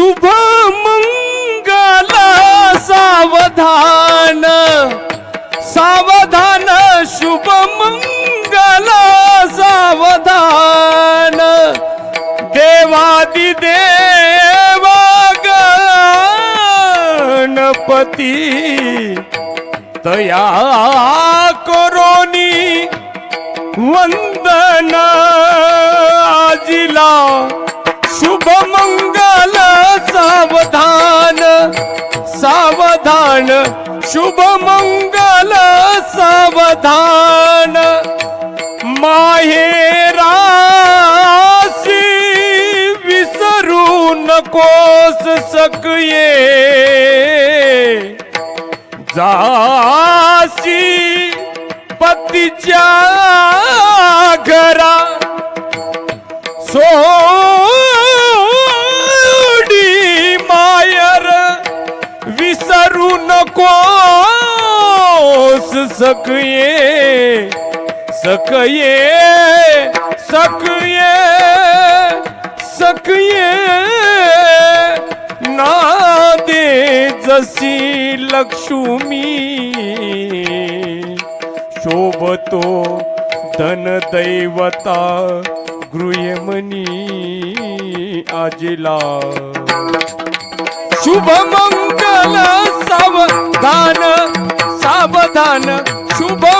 शुभ मंगल सावधान सावधान शुभ मंगल सावधान। देवादि देवा गणपती तया करोनी वंदना सावधान सावधान शुभ मंगल सावधान माहेरासी विसरू नकोस सकये जासी पतीच्या सकये सकये सकये सकये। ना दे जशी लक्ष्मी शोभतो धन दैवता गृहमनी आजिला। शुभ સાવધાન શુભ